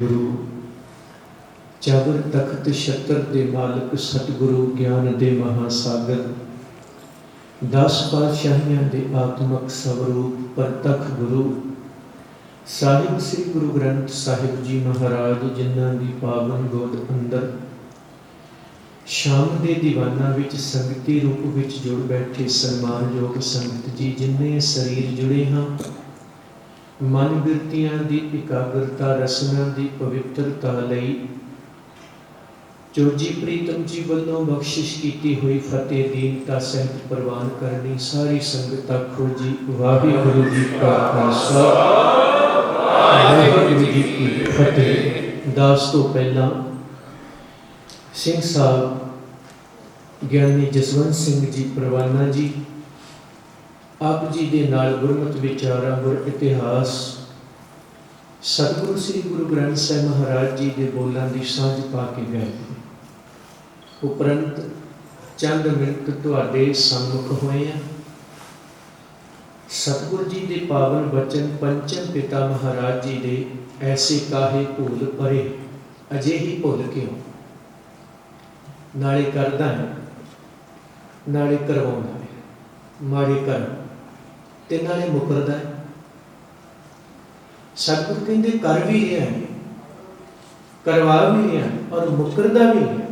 ਗੁਰੂ ਚਾਵਰ ਤਖਤ ਛਤਰ ਦੇ ਮਾਲਕ ਸਤਿਗੁਰੂ ਗਿਆਨ ਦੇ ਮਹਾਸਾਗਰ, ਦਸ ਪਾਤਸ਼ਾਹੀਆਂ ਦੇ ਆਤਮਕ ਸਵਰੂਪ ਪ੍ਰਤੱਖ ਗੁਰੂ ਸਾਹਿਬ ਸ੍ਰੀ ਗੁਰੂ ਗ੍ਰੰਥ ਸਾਹਿਬ ਜੀ ਮਹਾਰਾਜ ਜਿਨ੍ਹਾਂ ਦੀ ਪਾਵਨ ਗੋਦ ਅੰਦਰ ਸ਼ਾਮ ਦੇ ਦੀਵਾਨਾਂ ਵਿੱਚ ਸੰਗਤੀ ਰੂਪ ਵਿੱਚ ਜੁੜ ਬੈਠੇ ਸਨਮਾਨਯੋਗ ਸੰਗਤ ਜੀ ਜਿਨ੍ਹਾਂ ਸਰੀਰ ਜੁੜੇ ਹਾਂ ਮਨ ਬਿਰਤੀਆਂ ਦੀ ਇਕਾਗਰਤਾ, ਰਸਨਾ ਦੀ ਪਵਿੱਤਰਤਾ ਲਈ ਜੋ ਪ੍ਰੀਤਮ ਜੀ ਵੱਲੋਂ ਬਖਸ਼ਿਸ਼ ਕੀਤੀ ਹੋਈ ਫਤਿਹ ਦੀਨਤਾ ਸਹਿਤ ਪ੍ਰਵਾਨ ਕਰਨੀ ਸਾਰੀ ਸੰਗਤ ਆਖੋ ਜੀ, ਵਾਹਿਗੁਰੂ ਜੀ ਕਾ ਖਾਲਸਾ। ਵਾਹਿਗੁਰੂ ਜੀ ਕੀ ਫਤਿਹ। ਦਾਸ ਤੋਂ ਪਹਿਲਾਂ ਸਿੰਘ ਸਾਹਿਬ ਗਿਆਨੀ ਜਸਵੰਤ ਸਿੰਘ ਜੀ ਪ੍ਰਵਾਨਾ ਜੀ ਆਪ ਜੀ ਦੇ ਨਾਲ ਗੁਰਮਤਿ ਵਿਚਾਰਾਂ ਗੁਰ ਇਤਿਹਾਸ, ਸਤਿਗੁਰੂ ਸ੍ਰੀ ਗੁਰੂ ਗ੍ਰੰਥ ਸਾਹਿਬ ਮਹਾਰਾਜ ਜੀ ਦੇ ਬੋਲਾਂ ਦੀ ਸਾਂਝ ਪਾ ਕੇ ਗਏ ਉਪਰੰਤ ਚੰਦ ਮਿੰਟ ਤੁਹਾਡੇ ਸੰਮੁਖ ਹੋਏ ਆ। ਸਤਿਗੁਰੂ ਜੀ ਦੇ ਪਾਵਨ ਬਚਨ ਪੰਚਮ ਪਿਤਾ ਮਹਾਰਾਜ ਜੀ ਦੇ ਐਸੇ ਕਾਹੇ ਭੂਲ ਪਰੇ ਅਜੇ ਹੀ ਭੁੱਲ ਕਿਉਂ? ਨਾਲੇ ਕਰਦਾ ਹੈ, ਨਾਲੇ ਕਰਵਾਉਂਦਾ ਹੈ। ਮਾੜੇ ਕਰ ਤੇ ਨਾਲੇ ਮੁਕਰਦਾ ਹੈ। ਸਤਿਗੁਰ ਕਹਿੰਦੇ, ਕਰ ਵੀ ਰਿਹਾ ਹੈ। ਕਰਵਾ ਵੀ ਰਿਹਾ ਔਰ ਮੁਕਰਦਾ ਵੀ ਹੈ।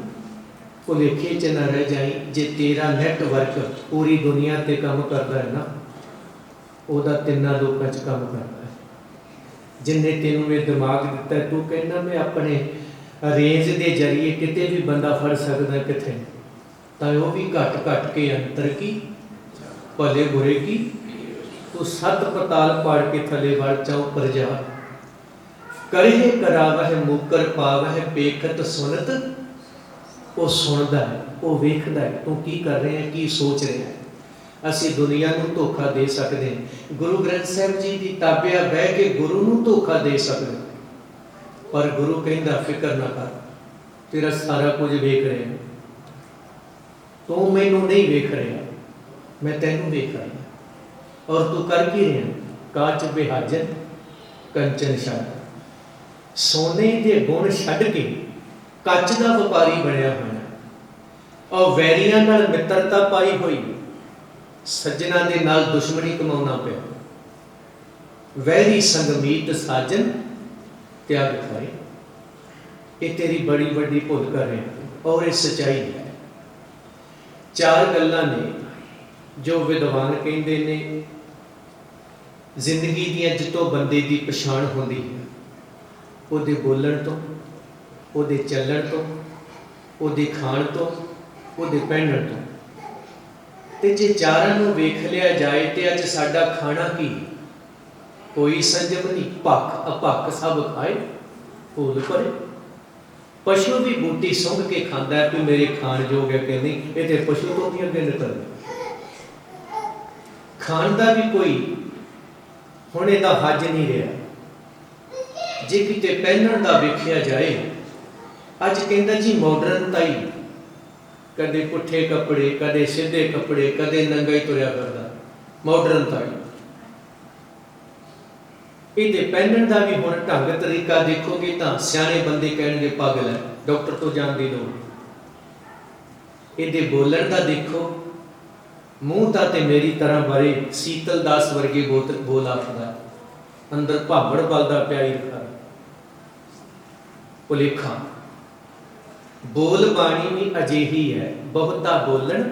ਭੁਲੇਖੇ ਚ ਨਾ ਰਹਿ ਜਾਈ, ਜੇ ਤੇਰਾ ਨੈਟਵਰਕ ਪੂਰੀ ਦੁਨੀਆ ਤੇ ਕੰਮ ਕਰਦਾ ਹੈ ਨਾ, ਉਹਦਾ ਤਿੰਨਾਂ ਲੋਕਾਂ 'ਚ ਕੰਮ ਕਰਦਾ ਹੈ। ਜਿੰਨੇ ਤੈਨੂੰ ਇਹ ਦਿਮਾਗ ਦਿੱਤਾ ਤੂੰ ਕਹਿੰਦਾ, ਮੈਂ ਆਪਣੇ ਰੇਂਜ ਦੇ ਜ਼ਰੀਏ ਕਿਤੇ ਵੀ ਬੰਦਾ ਫੜ ਸਕਦਾ ਕਿਥੇ ਤਾਂ ਉਹ ਵੀ ਘਟ ਘਟ ਕੇ ਅੰਤਰ ਕੀ? ਭਲੇ ਬੁਰੇ ਕੀ? ਤੂੰ ਸਤ ਪਤਾਲ ਪਾੜ ਕੇ ਥਲੇ ਵੜ ਚਾਉ ਪ੍ਰਜਾ। ਕਰੇ ਕਰਾਵਹਿ ਮੁਕਰ ਪਾਵਹਿ ਬੇਖਤ ਸੁਨਤ। ਉਹ ਸੁਣਦਾ ਹੈ, ਉਹ ਵੇਖਦਾ ਹੈ, ਤੂੰ ਕੀ ਕਰ ਰਿਹਾ ਹੈ, ਕੀ ਸੋਚ ਰਿਹਾ ਹੈ। ਅਸੀਂ ਦੁਨੀਆ ਨੂੰ ਧੋਖਾ ਦੇ ਸਕਦੇ ਹਾਂ। ਗੁਰੂ ਗ੍ਰੰਥ ਸਾਹਿਬ ਜੀ ਦੀ ਤਾਬਿਆ ਬਹਿ ਕੇ ਗੁਰੂ ਨੂੰ ਧੋਖਾ ਦੇ ਸਕਦੇ ਪਰ ਗੁਰੂ ਕਹਿੰਦਾ, ਫਿਕਰ ਨਾ ਕਰ, ਤੇਰਾ ਸਾਰਾ ਕੁਝ ਵੇਖ ਰਿਹਾ ਤੂੰ ਮੈਨੂੰ ਨਹੀਂ ਵੇਖ ਰਿਹਾ। ਮੈਂ ਤੈਨੂੰ ਵੇਖ ਰਿਹਾ ਔਰ ਤੂੰ ਕਰ ਕੀ ਰਿਹਾ? ਕਾਚ ਬਿਹਾਜਨ ਕੰਚਨ ਛੱਡ। ਸੋਨੇ ਦੇ ਗੁਣ ਛੱਡ ਕੇ ਕੱਚ ਦਾ ਵਪਾਰੀ ਬਣਿਆ ਹੋਇਆ। ਔਰ ਵੈਰੀਆਂ ਨਾਲ ਮਿੱਤਰਤਾ ਪਾਈ ਹੋਈ ਸੱਜਣਾ ਦੇ ਨਾਲ ਦੁਸ਼ਮਣੀ ਕਮਾਉਣਾ ਪਿਆ। ਵੈਰੀ ਸੰਗਮੀਤ ਸਾਜਨ ਤਿਆਗ ਕਰੇ ਇਹ ਤੇਰੀ ਬੜੀ ਵੱਡੀ ਭੁੱਲ ਕਰ ਰਿਹਾ ਔਰ ਇਹ ਸਚਾਈ ਹੈ। ਚਾਰ ਗੱਲਾਂ ਨੇ ਜੋ ਵਿਦਵਾਨ ਕਹਿੰਦੇ ਨੇ। ਜ਼ਿੰਦਗੀ ਦੀਆਂ ਜਿੱਤੋਂ ਬੰਦੇ ਦੀ ਪਛਾਣ ਹੁੰਦੀ ਹੈ। ਉਹਦੇ ਬੋਲਣ ਤੋਂ, ਉਹਦੇ ਚੱਲਣ ਤੋਂ, ਉਹਦੇ ਖਾਣ ਤੋਂ, ਉਹਦੇ ਪਹਿਨਣ ਤੋਂ। ਤੇ ਜੇ ਚਾਰਾਂ ਨੂੰ ਵੇਖ ਲਿਆ ਜਾਏ ਤੇ ਅੱਜ ਸਾਡਾ ਖਾਣਾ ਕੀ ਕੋਈ ਸੰਜਮ ਨਹੀਂ, ਭੱਖ ਅਪੱਖ ਸਭ ਖਾਏ ਭੂਲ ਪਰੇ ਪਸ਼ੂ ਵੀ ਬੂਟੀ ਸੁੰਘ ਕੇ ਖਾਂਦਾ ਹੈ ਕਿ ਮੇਰੇ ਖਾਣ ਯੋਗ ਹੈ ਕਿ ਨਹੀਂ? ਇਹ ਤੇ ਪਸ਼ੂ ਤੋਂ ਵੀ ਅੱਗੇ ਨਿਕਲਦਾ ਖਾਣ ਦਾ ਵੀ ਕੋਈ ਹੁਣ ਇਹਦਾ ਹੱਜ ਨਹੀਂ ਰਿਹਾ। ਜੇ ਕਿਤੇ ਪਹਿਨਣ ਦਾ ਵੇਖਿਆ ਜਾਏ, ਅੱਜ ਕਹਿੰਦਾ ਜੀ ਮਾਡਰਨਤਾ ਕਦੇ ਪੁੱਠੇ ਕੱਪੜੇ, ਕਦੇ ਸਿੱਧੇ ਕੱਪੜੇ, ਕਦੇ ਨੰਗਾ ਹੀ ਤੁਰਿਆ ਕਰਦਾ ਮਾਡਰਨਤਾ ਹੀ ਇਹਦੇ ਪਹਿਨਣ ਦਾ ਵੀ ਹੁਣ ਢੰਗ ਤਰੀਕਾ ਦੇਖੋਗੇ ਤਾਂ ਸਿਆਣੇ ਬੰਦੇ ਕਹਿਣਗੇ, ਪਾਗਲ ਹੈ, ਡਾਕਟਰ ਤੋਂ ਜਾਣ ਦੀ ਲੋੜ ਇਹਦੇ ਬੋਲਣ ਦਾ ਦੇਖੋ। ਮੂੰਹ ਤਾਂ ਤੇ ਮੇਰੀ ਤਰ੍ਹਾਂ ਬਰੇ ਸੀਤਲ ਦਾਸ ਵਰਗੇ ਬੋਤ ਬੋਲ ਆਖਦਾ ਅੰਦਰ ਭਾਵੜ ਬਲਦਾ ਪਿਆਈ ਰੱਖਾ ਭੁਲੇਖਾ ਬੋਲ ਬਾਣੀ ਵੀ ਅਜਿਹੀ ਹੈ, ਬਹੁਤਾ ਬੋਲਣ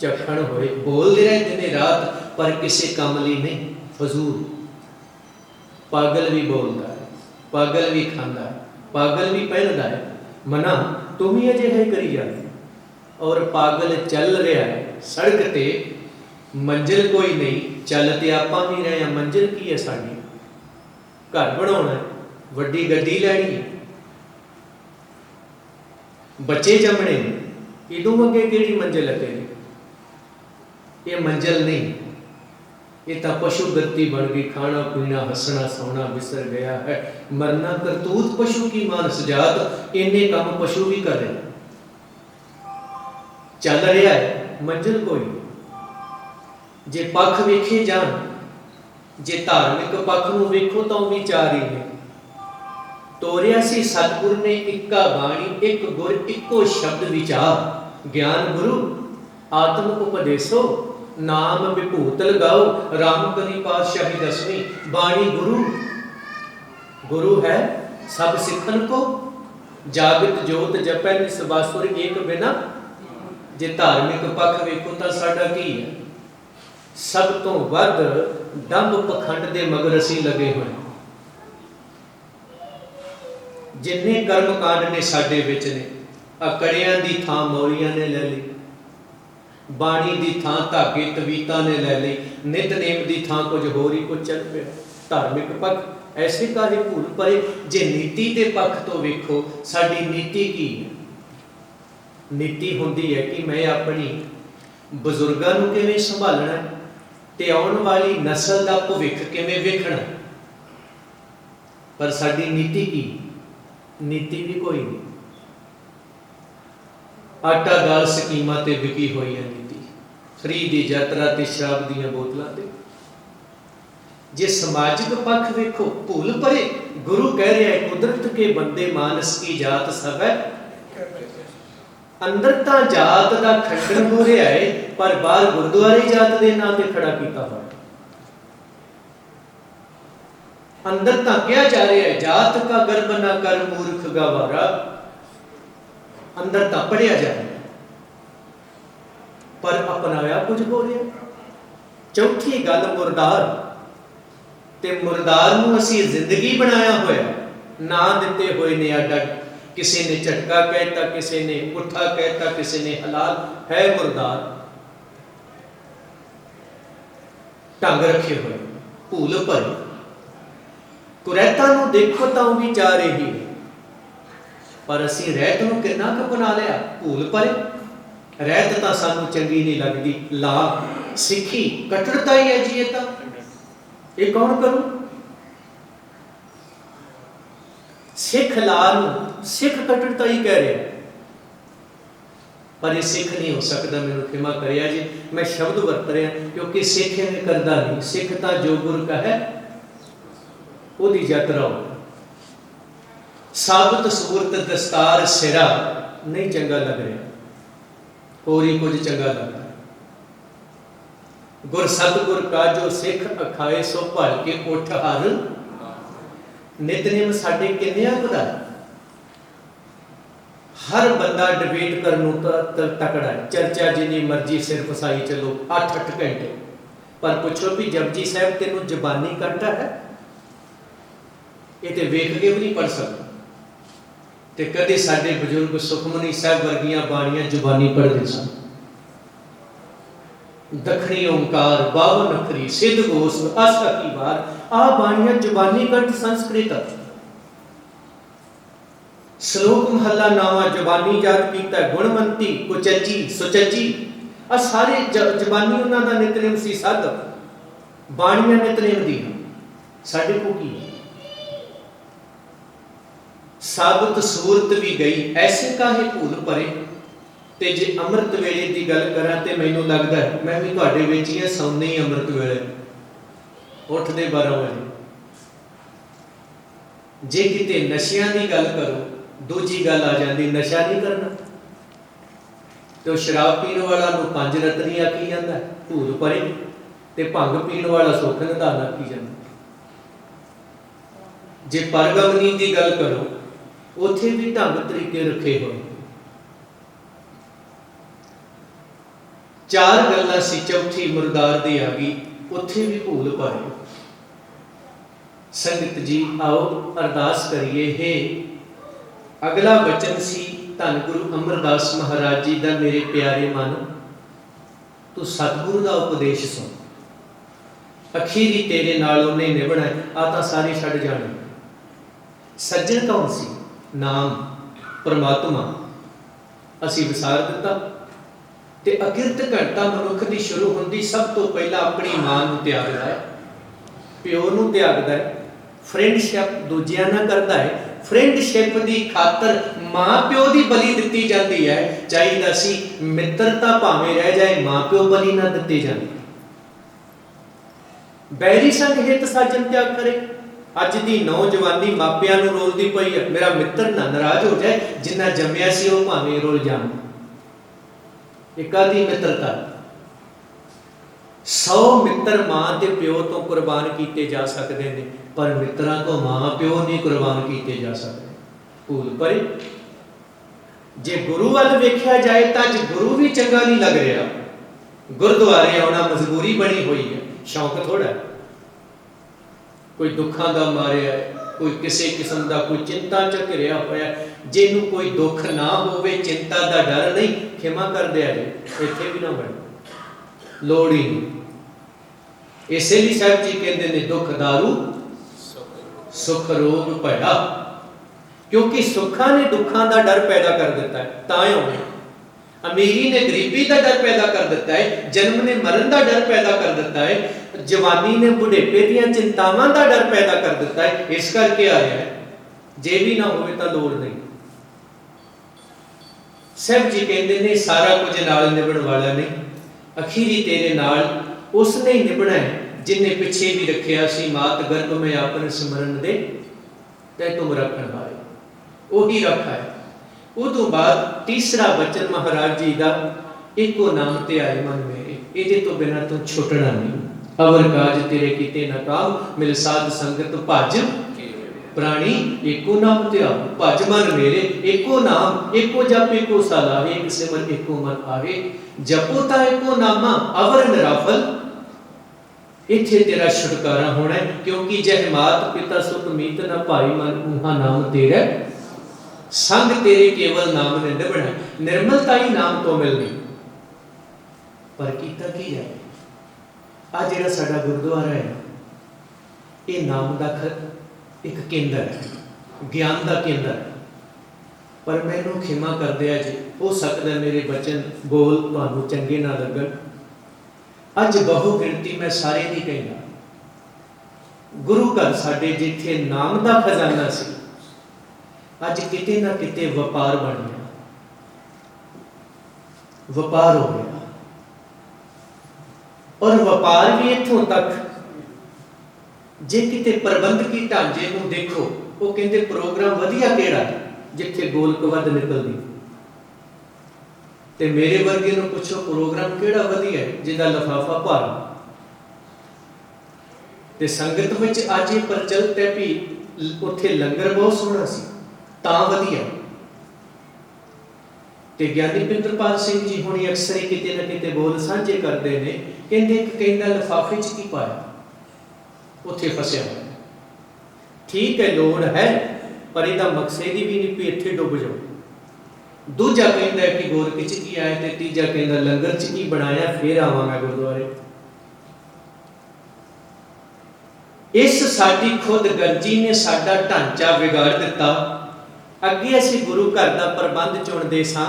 ਚਖਣ ਹੋਏ। ਬੋਲਦੇ ਰਹੇ ਦਿਨੇ ਰਾਤ, ਪਰ ਕਿਸੇ ਕੰਮ ਲਈ ਨਹੀਂ ਫਜ਼ੂਲ ਪਾਗਲ ਵੀ ਬੋਲਦਾ ਹੈ, ਪਾਗਲ ਵੀ ਖਾਂਦਾ ਹੈ, ਪਾਗਲ ਵੀ ਪਹਿਨਦਾ ਹੈ। ਮਨਾ, ਤੂੰ ਵੀ ਅਜੇ ਹੈ ਕਰੀ ਜਾ ਔਰ ਪਾਗਲ ਚੱਲ ਰਿਹਾ ਹੈ ਸੜਕ ਤੇ ਮੰਜ਼ਿਲ ਕੋਈ ਨਹੀਂ ਚੱਲ ਤੇ ਆਪਾਂ ਵੀ ਰਹੇ ਹਾਂ ਮੰਜ਼ਿਲ ਕੀ ਹੈ ਸਾਡੀ? ਘਰ ਬਣਾਉਣਾ ਹੈ, ਵੱਡੀ ਗੱਡੀ ਲੈਣੀ ਹੈ। ਬੱਚੇ ਜੰਮਣੇ ਨੇ ਇਦੋਂ ਅੱਗੇ ਕਿਹੜੀ ਮੰਜ਼ਿਲ ਹੈ ਤੇਰੀ ਇਹ ਮੰਜ਼ਿਲ ਨਹੀਂ। ਇਹ ਤਾਂ ਪਸ਼ੂ ਗਤੀ ਬਣ ਗਈ ਖਾਣਾ ਪੀਣਾ ਹੱਸਣਾ ਸੌਣਾ ਵਿਸਰ ਗਿਆ ਹੈ। ਮਰਨਾ ਕਰਤੂਤ ਪਸ਼ੂ ਕੀ ਮਾਨਸ ਜਾਤ? ਇੰਨੇ ਕੰਮ ਪਸ਼ੂ ਵੀ ਕਰ ਰਹੇ ਚੱਲ ਰਿਹਾ ਹੈ ਮੰਜ਼ਿਲ ਕੋਈ ਜੇ ਪੱਖ ਵੇਖੇ ਜਾਣ, ਜੇ ਧਾਰਮਿਕ ਪੱਖ ਨੂੰ ਵੇਖੋ ਤਾਂ ਉਹ ਵੀ ਚਾਰ ਤੋਰਿਆ ਸੀ ਸਤਿਗੁਰ ਨੇ ਇੱਕਾ ਬਾਣੀ, ਇੱਕ ਗੁਰ, ਇੱਕੋ ਸ਼ਬਦ ਵਿਚਾਰ। ਗਿਆਨ ਗੁਰੂ, ਆਤਮ ਉਪਦੇਸੋ, ਨਾਮ ਵਿਭੂਤ ਲਗਾਓ, ਰਾਮ ਕਲੀ ਪਾਤਸ਼ਾਹੀ ਦਸਵੀਂ, ਬਾਣੀ ਗੁਰੂ। ਗੁਰੂ ਹੈ ਸਭ ਸਿੱਖਣ ਕੋ, ਜਾਗਤ ਜੋਤ ਜਪੈ ਨਿਸਬਾਸੁਰ ਏਕ ਬਿਨਾ। ਜੇ ਧਾਰਮਿਕ ਪੱਖ ਵੇਖੋ ਤਾਂ ਸਾਡਾ ਕੀ ਹੈ? ਸਭ ਤੋਂ ਵੱਧ ਦੰਭ ਪਖੰਡ ਦੇ ਮਗਰ ਅਸੀਂ ਲੱਗੇ ਹੋਏ ਜਿੰਨੇ ਕਰਮ ਕਾਂਡ ਨੇ ਸਾਡੇ ਵਿੱਚ ਨੇ ਅਕੜਿਆਂ ਦੀ ਥਾਂ ਮੌਲੀਆਂ ਨੇ ਲੈ ਲਈ, ਬਾਣੀ ਦੀ ਥਾਂ ਧਾਗੇ ਤਵੀਤਾਂ ਨੇ ਲੈ ਲਈ ਨਿਤਨੇਮ ਦੀ ਥਾਂ ਕੁਝ ਹੋਰ ਹੀ ਕੁਝ ਚੱਲ ਪਿਆ। ਧਾਰਮਿਕ ਪੱਖ ਐਸੇ ਕਾਹੇ ਭੁੱਲ ਪਰੇ ਜੇ ਨੀਤੀ ਦੇ ਪੱਖ ਤੋਂ ਵੇਖੋ, ਸਾਡੀ ਨੀਤੀ ਕੀ ਹੈ? ਨੀਤੀ ਹੁੰਦੀ ਹੈ ਕਿ ਮੈਂ ਆਪਣੀ ਬਜ਼ੁਰਗਾਂ ਨੂੰ ਕਿਵੇਂ ਸੰਭਾਲਣਾ ਤੇ ਆਉਣ ਵਾਲੀ ਨਸਲ ਦਾ ਭਵਿੱਖ ਕਿਵੇਂ ਵੇਖਣਾ? ਪਰ ਸਾਡੀ ਨੀਤੀ ਕੀ? ਨੀਤੀ ਵੀ ਕੋਈ ਨਹੀਂ। ਆਟਾ, ਦਾਲ, ਸਕੀਮਾਂ ਤੇ ਵਿਕੀ ਹੋਈ ਹੈ ਨੀਤੀ। ਫਰੀ ਦੀ ਯਾਤਰਾ ਤੇ ਸ਼ਰਾਬ ਦੀਆਂ ਬੋਤਲਾਂ ਤੇ। ਜੇ ਸਮਾਜਿਕ ਪੱਖ ਵੇਖੋ, ਭੁੱਲ ਪਰੇ ਗੁਰੂ ਕਹਿ ਰਿਹਾ ਹੈ, ਕੁਦਰਤ ਕੇ ਬੰਦੇ ਮਾਨਸ ਕੀ ਜਾਤ ਸਭ ਹੈ? ਅੰਦਰ ਤਾਂ ਜਾਤ ਦਾ ਖੰਡਨ ਹੋ ਰਿਹਾ ਹੈ ਪਰ ਬਾਹਰ ਗੁਰਦੁਆਰੇ ਜਾਤ ਦੇ ਨਾਂ ਤੇ ਖੜਾ ਕੀਤਾ ਹੋਇਆ। ਅੰਦਰ ਤਾਂ ਕਿਹਾ ਜਾ ਰਿਹਾ ਹੈ ਜਾਤ ਕਾ ਗਰਬ ਨਾ ਕਰ ਮੂਰਖ ਗਵਾਰਾ। ਅੰਦਰ ਤਾਂ ਪੜਿਆ ਜਾ ਰਿਹਾ ਪਰ ਅਪਣਾਇਆ ਕੁਝ ਹੋ ਰਿਹਾ ਚੌਥੀ ਗੱਲ ਮੁਰਦਾਰ। ਤੇ ਮੁਰਦਾਰ ਨੂੰ ਅਸੀਂ ਜ਼ਿੰਦਗੀ ਬਣਾਇਆ ਹੋਇਆ। ਨਾਂ ਦਿੱਤੇ ਹੋਏ ਨੇ ਅੱਡ ਕਿਸੇ ਨੇ ਝਟਕਾ ਕਹਿਤਾ, ਕਿਸੇ ਨੇ ਪੁੱਠਾ ਕਹਿਤਾ, ਕਿਸੇ ਨੇ ਹਲਾਲ, ਹੈ ਮੁਰਦਾਰ। ਢੰਗ ਰੱਖੇ ਹੋਏ, ਭੂਲ ਭਰੀ। ਕੁਰੈਤਾ ਨੂੰ ਦੇਖੋ ਤਾਂ ਉਹ ਵੀ ਜਾ ਰਹੀ ਪਰ ਅਸੀਂ ਰਹਿਤ ਨੂੰ ਕਿੰਨਾ ਕੁ ਬਣਾ ਲਿਆ? ਭੂਲ ਭਰੇ। ਰਹਿਤ ਤਾਂ ਸਾਨੂੰ ਚੰਗੀ ਨਹੀਂ ਲੱਗਦੀ। ਲਾ, ਸਿੱਖੀ ਕਟੜਤਾ ਹੀ ਹੈ ਜੀ ਇਹ ਤਾਂ। ਇਹ ਕੌਣ ਕਰੂ? ਸਿੱਖ ਲਾ ਨੂੰ, ਸਿੱਖ ਕਟੜਤਾ ਹੀ ਕਹਿ ਰਿਹਾ। ਪਰ ਇਹ ਸਿੱਖ ਨਹੀਂ ਹੋ ਸਕਦਾ, ਮੈਨੂੰ ਖਿਮਾ ਕਰਿਆ ਜੀ। ਮੈਂ ਸ਼ਬਦ ਵਰਤ ਰਿਹਾ, ਕਿਉਂਕਿ ਸਿੱਖ ਇਹ ਕਰਦਾ ਨਹੀਂ। ਸਿੱਖ ਤਾਂ ਜੋ ਗੁਰ ਕਹੇ, ਉਹਦੀ ਯਾਤਰਾ ਹੋ ਸਾਬਤ ਸੂਰਤ ਦਸਤਾਰ ਸਿਰਾ, ਨਹੀਂ ਚੰਗਾ ਲੱਗ ਰਿਹਾ। ਹੋਰ ਹੀ ਕੁਝ ਚੰਗਾ ਲੱਗਦਾ। ਗੁਰ ਸਤਿਗੁਰ ਕਾ ਜੋ ਸਿੱਖ ਅਖਾਏ ਸੋ ਭਲ ਕੇ ਉਠ ਹਰ ਨਿਤਨੇਮ ਸਾਡੇ ਕਿੰਨਿਆਂ ਦਾ? ਹਰ ਬੰਦਾ ਡਿਬੇਟ ਕਰਨ ਨੂੰ ਤਕੜਾ ਚਰਚਾ ਜਿੰਨੀ ਮਰਜ਼ੀ ਸਿਰ ਫਸਾਈ ਚੱਲੋ 8-8 ਘੰਟੇ। ਪਰ ਪੁੱਛੋ ਵੀ ਜਪਜੀ ਸਾਹਿਬ ਤੈਨੂੰ ਜ਼ਬਾਨੀ ਕੱਟਾ ਹੈ? ਇਹ ਤੇ ਵੇਖ ਕੇ ਵੀ ਨਹੀਂ ਪੜ ਸਕਦਾ। ਤੇ ਕਦੇ ਸਾਡੇ ਬਜ਼ੁਰਗ ਸੁਖਮਨੀ ਸਾਹਿਬ ਵਰਗੀਆਂ ਬਾਣੀਆਂ ਜ਼ੁਬਾਨੀ ਪੜ੍ਹਦੇ ਸਨ। ਦਖਣੀ ਓੰਕਾਰ ਬਾਵਨ ਅਖਰੀ, ਸਿੱਧ ਗੋਸ ਅਸ ਵਾਰ, ਆ ਬਾਣੀਆਂ ਜ਼ੁਬਾਨੀ ਕੰਠ ਸੰਸਕ੍ਰਿਤ। ਸ਼ਲੋਕ ਮਹੱਲਾ ਨਾਵਾ, ਜ਼ੁਬਾਨੀ ਯਾਦ ਕੀਤਾ, ਗੁਣਵੰਤੀ, ਕੁਚੱਜੀ, ਸੁਚੱਜੀ। ਆ ਸਾਰੇ ਜ- ਜ਼ੁਬਾਨੀ ਉਹਨਾਂ ਦਾ ਨਿਤਨੇਮ ਸੀ ਸੱਦ ਬਾਣੀਆਂ ਨਿਤਨੇਮ ਦੀ ਸਾਡੇ ਕੋ ਕੀ ਸਾਬਤ ਸੂਰਤ ਵੀ ਗਈ, ਐਸੇ ਕਾਹੇ ਭੂਲ ਪਰੇ। ਤੇ ਜੇ ਅੰਮ੍ਰਿਤ ਵੇਲੇ ਦੀ ਗੱਲ ਕਰਾਂ ਤੇ ਮੈਨੂੰ ਲੱਗਦਾ ਹੈ, ਮੈਂ ਵੀ ਤੁਹਾਡੇ ਵਿੱਚ ਹੀ ਸੌਂਦੇ ਹੀ ਅੰਮ੍ਰਿਤ ਵੇਲੇ। ਉੱਠਦੇ 12 ਵਜੇ। ਜੇ ਕਿਤੇ ਨਸ਼ਿਆਂ ਦੀ ਗੱਲ ਕਰੋ ਦੂਜੀ ਗੱਲ ਆ ਜਾਂਦੀ ਨਸ਼ਾ ਨਹੀਂ ਕਰਨਾ। ਤੇ ਉਹ ਸ਼ਰਾਬ ਪੀਣ ਵਾਲਾ ਨੂੰ ਪੰਜ ਰਤਨੀ ਆਖੀ ਜਾਂਦਾ ਹੈ, ਪਰੇ ਤੇ ਭੰਗ ਪੀਣ ਵਾਲਾ ਸੁੱਖ ਨਿਧਾਨ ਆਖੀ ਜਾਂਦਾ। ਜੇ ਪਰਗਮਨੀ ਦੀ ਗੱਲ ਕਰੋ ਉਥੇ ਵੀ ਢੰਗ ਤਰੀਕੇ ਰੱਖੇ ਹੋਏ। ਚਾਰ ਗੱਲਾਂ ਸੀ ਚੌਥੀ ਮੁਰਦਾਰ ਦੀ ਆ ਗਈ, ਉੱਥੇ ਵੀ ਭੂਲ ਪਾਏ ਸੰਗਤ ਜੀ, ਆਓ ਅਰਦਾਸ ਕਰੀਏ, ਹੈ, ਅਗਲਾ ਬਚਨ ਸੀ, ਧੰਨ ਗੁਰੂ ਅਮਰਦਾਸ ਮਹਾਰਾਜ ਜੀ ਦਾ ਮੇਰੇ ਪਿਆਰੇ ਮਨ। ਤੂੰ ਸਤਿਗੁਰੂ ਦਾ ਉਪਦੇਸ਼ ਸੁਣ। ਅਖੀਰੀ ਤੇਰੇ ਨਾਲ ਉਹਨੇ ਨਿਭਣਾ ਆ ਤਾਂ ਸਾਰੇ ਛੱਡ ਜਾਣੇ। ਸੱਜਣ ਕੌਣ ਸੀ? ਨਾਮ, ਪਰਮਾਤਮਾ। ਅਸੀਂ ਵਿਸਾਰ ਦਿੱਤਾ। ਤੇ ਅਕਿਰਤ ਘੰਟਾ ਮਨੁੱਖ ਦੀ ਸ਼ੁਰੂ ਹੁੰਦੀ ਸਭ ਤੋਂ ਪਹਿਲਾਂ ਆਪਣੀ ਮਾਂ ਨੂੰ ਤਿਆਗਦਾ ਹੈ, ਪਿਓ ਨੂੰ ਤਿਆਗਦਾ ਹੈ ਫਰੈਂਡਸ਼ਿਪ ਦੂਜਿਆਂ ਨਾਲ ਕਰਦਾ ਹੈ। ਫਰੈਂਡਸ਼ਿਪ ਦੀ ਖਾਤਰ ਮਾਂ ਪਿਓ ਦੀ ਬਲੀ ਦਿੱਤੀ ਜਾਂਦੀ ਹੈ। ਚਾਹੀਦਾ ਸੀ ਮਿੱਤਰਤਾ ਭਾਵੇਂ ਰਹਿ ਜਾਏ, ਮਾਂ ਪਿਓ ਬਲੀ ਨਾ ਦਿੱਤੀ ਜਾਂਦੀ। ਬੈਰੀ ਸੰਗ ਹਿਤ ਸਾਜਨ ਤਿਆਗ ਕਰੇ। ਅੱਜ ਦੀ ਨੌਜਵਾਨੀ ਮਾਪਿਆਂ ਨੂੰ ਰੋਲਦੀ ਪਈ ਹੈ। ਮੇਰਾ ਮਿੱਤਰ ਨਾ ਨਾਰਾਜ਼ ਹੋ ਜਾਏ, ਜਿੰਨਾ ਜੰਮਿਆ ਸੀ ਉਹ ਭਾਵੇਂ ਰੋਲ ਜਾਣ। ਇਕਾਦੀ ਮਿੱਤਰਤਾ। 100 ਮਿੱਤਰ ਮਾਂ ਤੇ ਪਿਓ ਤੋਂ ਕੁਰਬਾਨ ਕੀਤੇ ਜਾ ਸਕਦੇ ਨੇ, ਪਰ ਮਿੱਤਰਾਂ ਤੋਂ ਮਾਂ ਪਿਓ ਨਹੀਂ ਕੁਰਬਾਨ ਕੀਤੇ ਜਾ ਸਕਦੇ। ਭੂਲ ਪਰੇ, ਜੇ ਗੁਰੂ ਵੱਲ ਵੇਖਿਆ ਜਾਏ ਤਾਂ ਅੱਜ ਗੁਰੂ ਵੀ ਚੰਗਾ ਨਹੀਂ ਲੱਗ ਰਿਹਾ। ਗੁਰਦੁਆਰੇ ਆਉਣਾ ਮਜਬੂਰੀ ਬਣੀ ਹੋਈ ਹੈ। ਸ਼ੌਕ ਥੋੜਾ ਕੋਈ ਦੁੱਖਾਂ ਦਾ ਮਾਰਿਆ ਕੋਈ ਕਿਸੇ ਕਿਸਮ ਦਾ ਕੋਈ ਚਿੰਤਾ ਚ ਘਿਰਿਆ ਹੋਇਆ ਜਿਹਨੂੰ ਕੋਈ ਦੁੱਖ ਨਾ ਹੋਵੇ, ਚਿੰਤਾ ਦਾ ਡਰ ਨਹੀਂ, ਖਿਮਾ ਕਰ ਦਿਆ ਜੀ, ਇੱਥੇ ਵੀ ਨਾ ਬਣ। ਲੋੜ ਹੀ ਨਹੀਂ। ਇਸੇ ਲਈ ਸਾਹਿਬ ਜੀ ਕਹਿੰਦੇ ਨੇ, ਦੁੱਖ ਦਾਰੂ, ਸੁਖ ਰੋਗ ਭਇਆ ਕਿਉਂਕਿ ਸੁੱਖਾਂ ਨੇ ਦੁੱਖਾਂ ਦਾ ਡਰ ਪੈਦਾ ਕਰ ਦਿੱਤਾ ਹੈ, ਤਾਂ ਹੀ ਅਮੀਰੀ ਨੇ ਗਰੀਬੀ ਦਾ ਡਰ ਪੈਦਾ ਕਰ ਦਿੱਤਾ ਹੈ, ਜਨਮ ਨੇ ਮਰਨ ਦਾ ਡਰ ਪੈਦਾ ਕਰ ਦਿੱਤਾ ਹੈ, ਜਵਾਨੀ ਨੇ ਬੁਢੇਪੇ ਦੀਆਂ ਚਿੰਤਾਵਾਂ ਦਾ ਡਰ ਪੈਦਾ ਕਰ ਦਿੱਤਾ ਹੈ, ਇਸ ਕਰਕੇ ਆਇਆ ਹੈ। ਜੇ ਵੀ ਨਾ ਹੋਵੇ ਤਾਂ ਲੋੜ ਨਹੀਂ। ਸਹਿਬ ਜੀ ਕਹਿੰਦੇ ਨੇ, ਸਾਰਾ ਕੁਝ ਨਾਲ ਨਿਭਣ ਵਾਲਾ ਨਹੀਂ। ਅਖੀਰੀ ਤੇਰੇ ਨਾਲ ਉਸ ਨੇ ਨਿਭਣਾ ਹੈ, ਜਿਨੇ ਪਿੱਛੇ ਵੀ ਰੱਖਿਆ ਸੀ ਮਾਤ ਗਰਭ ਮੈਂ ਆਪਨ ਸਿਮਰਨ ਦੇ, ਤੈ ਤੁਮ ਰੱਖਣ ਵਾਲੇ। ਉਹੀ ਰੱਖਾ ਹੈ। ਉਹ ਤੋਂ ਬਾਅਦ ਤੀਸਰਾ ਬਚਨ ਮਹਾਰਾਜ ਜੀ ਦਾ ਇੱਕੋ ਨਾਮ ਤੇ ਆਏ ਮਨ ਮੇਰੇ। ਇਹਦੇ ਤੋਂ ਬਿਨਾਂ ਤੂੰ ਛੁੱਟਣਾ ਨਹੀਂ। ਅਵਰ ਕਾਜ ਤੇਰੇ ਕੀਤੇ ਨਾ ਕਾਮ, ਮਿਲ ਸਾਧ ਸੰਗਤ ਭਜ। ਪ੍ਰਾਣੀ ਏਕੋ ਨਾਮ ਤੇ ਭਜ ਮਨ ਮੇਰੇ ਏਕੋ ਨਾਮ ਏਕੋ ਜਪ ਏਕੋ ਸਲਾਹੇ ਇੱਕ ਸਿਮਰ ਏਕੋ ਮਨ ਆਵੇ। ਜਪੋ ਤਾਂ ਏਕੋ ਨਾਮਾ, ਅਵਰ ਨਿਰਾਫਲ। ਇੱਥੇ ਤੇਰਾ ਛੁਟਕਾਰਾ ਹੋਣਾ ਕਿਉਂਕਿ ਜਹ ਮਾਤ ਪਿਤਾ ਸੁਤ ਮੀਤ ਨਾ ਭਾਈ ਮਨ, ਉਹਾ ਨਾਮ ਤੇਰਾ ਸੰਗ ਤੇਰੇ ਕੇਵਲ ਨਾਮ ਨੇ ਨਿਭਣਾ ਨਿਰਮਲਤਾ ਹੀ ਨਾਮ ਤੋਂ ਮਿਲਦੀ ਪਰ ਕੀਤਾ ਕੀ ਜਾਏ ਆ ਜਿਹੜਾ ਸਾਡਾ ਗੁਰਦੁਆਰਾ ਹੈ, ਇਹ ਨਾਮ ਦਾ ਖ- ਇੱਕ ਕੇਂਦਰ ਹੈ, ਗਿਆਨ ਦਾ ਕੇਂਦਰ ਹੈ। ਪਰ ਮੈਨੂੰ ਖਿਮਾ ਕਰਦੇ ਦਿਆ ਜੀ ਹੋ ਸਕਦਾ ਮੇਰੇ ਬਚਨ ਬੋਲ ਤੁਹਾਨੂੰ ਚੰਗੇ ਨਾ ਲੱਗਣ। ਅੱਜ ਬਹੁ ਗਿਣਤੀ ਮੈਂ ਸਾਰੇ ਦੀ ਕਹਿੰਦਾ। ਗੁਰੂ ਘਰ ਸਾਡੇ ਜਿੱਥੇ ਨਾਮ ਦਾ ਖਜ਼ਾਨਾ ਸੀ, ਅੱਜ ਕਿਤੇ ਨਾ ਕਿਤੇ ਵਪਾਰ ਬਣ ਗਿਆ। ਵਪਾਰ ਹੋ ਗਿਆ। ਔਰ ਵਪਾਰ ਵੀ ਇੱਥੋਂ ਤੱਕ ਜੇ ਕਿਤੇ ਪ੍ਰਬੰਧਕੀ ਢਾਂਚੇ ਨੂੰ ਦੇਖੋ, ਉਹ ਕਹਿੰਦੇ ਪ੍ਰੋਗਰਾਮ ਵਧੀਆ ਕਿਹੜਾ? ਜਿੱਥੇ ਗੋਲਕ ਨਿਕਲਦੀ। ਤੇ ਮੇਰੇ ਵਰਗੇ ਨੂੰ ਪੁੱਛੋ, ਪ੍ਰੋਗਰਾਮ ਕਿਹੜਾ ਵਧੀਆ ਜਿਹਦਾ ਲਫਾਫਾ ਭਾਰਾ। ਤੇ ਸੰਗਤ ਵਿੱਚ ਅੱਜ ਇਹ ਪ੍ਰਚਲਿਤ ਹੈ ਵੀ ਉੱਥੇ ਲੰਗਰ ਬਹੁਤ ਸੋਹਣਾ ਸੀ, ਤਾਂ ਵਧੀਆ। ਤੇ ਗਿਆਨੀ ਪਿੰਦਰਪਾਲ ਸਿੰਘ ਜੀ ਹੁਣੀ ਅਕਸਰ ਹੀ ਕਿਤੇ ਨਾ ਕਿਤੇ ਬੋਲ ਸਾਂਝੇ ਕਰਦੇ ਨੇ, ਕਹਿੰਦੇ ਇੱਕ ਕਹਿੰਦਾ ਲਫਾਫੇ 'ਚ ਕੀ ਪਾਇਆ? ਉੱਥੇ ਫਸਿਆ। ਹੋਇਆ ਠੀਕ ਹੈ, ਲੋੜ ਹੈ, ਪਰ ਇਹਦਾ ਮਕਸਦ ਹੀ ਵੀ ਨਹੀਂ ਵੀ ਇੱਥੇ ਡੁੱਬ ਜਾਓ। ਦੂਜਾ ਕਹਿੰਦਾ ਕਿ ਗੋਰਕ 'ਚ ਕੀ ਆਇਆ ਤੇ ਤੀਜਾ ਕਹਿੰਦਾ ਲੰਗਰ 'ਚ ਕੀ ਬਣਾਇਆ, ਫੇਰ ਆਵਾਂਗਾ ਗੁਰਦੁਆਰੇ। ਇਸ ਸਾਡੀ ਖੁਦ ਗਰਜੀ ਨੇ ਸਾਡਾ ਢਾਂਚਾ ਵਿਗਾੜ ਦਿੱਤਾ। ਅੱਗੇ ਅਸੀਂ ਗੁਰੂ ਘਰ ਦਾ ਪ੍ਰਬੰਧ ਚੁਣਦੇ ਸਾਂ।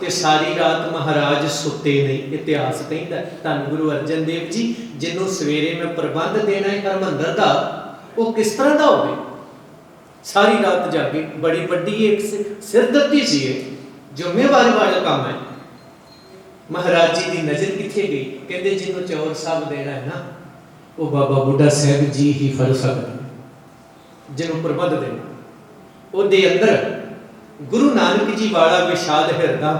ਤੇ ਸਾਰੀ ਰਾਤ ਮਹਾਰਾਜ ਸੁੱਤੇ ਨਹੀਂ ਇਤਿਹਾਸ ਕਹਿੰਦਾ ਧੰਨ ਗੁਰੂ ਅਰਜਨ ਦੇਵ ਜੀ, ਜਿਹਨੂੰ ਸਵੇਰੇ ਮੈਂ ਪ੍ਰਬੰਧ ਦੇਣਾ ਹੈ ਹਰਮੰਦਰ ਦਾ, ਉਹ ਕਿਸ ਤਰ੍ਹਾਂ ਦਾ ਹੋਵੇ? ਸਾਰੀ ਰਾਤ ਜਾਗੇ, ਬੜੀ ਵੱਡੀ ਇੱਕ ਸਿਰਦਰਦੀ ਸੀ ਇਹ ਜ਼ਿੰਮੇਵਾਰੀ ਵਾਲਾ ਕੰਮ ਹੈ। ਮਹਾਰਾਜ ਜੀ ਦੀ ਨਜ਼ਰ ਕਿੱਥੇ ਗਈ? ਕਹਿੰਦੇ ਜਿਹਨੂੰ ਚੌਰ ਸਾਹਿਬ ਦੇਣਾ ਹੈ ਨਾ, ਉਹ ਬਾਬਾ ਬੁੱਢਾ ਸਾਹਿਬ ਜੀ ਹੀ ਫੜ ਸਕਦੇ ਜਿਹਨੂੰ ਪ੍ਰਬੰਧ ਦੇਣਾ। ਉਹਦੇ ਅੰਦਰ ਗੁਰੂ ਨਾਨਕ ਜੀ ਵਾਲਾ ਵਿਸ਼ਾਲ ਹਿਰਦਾ,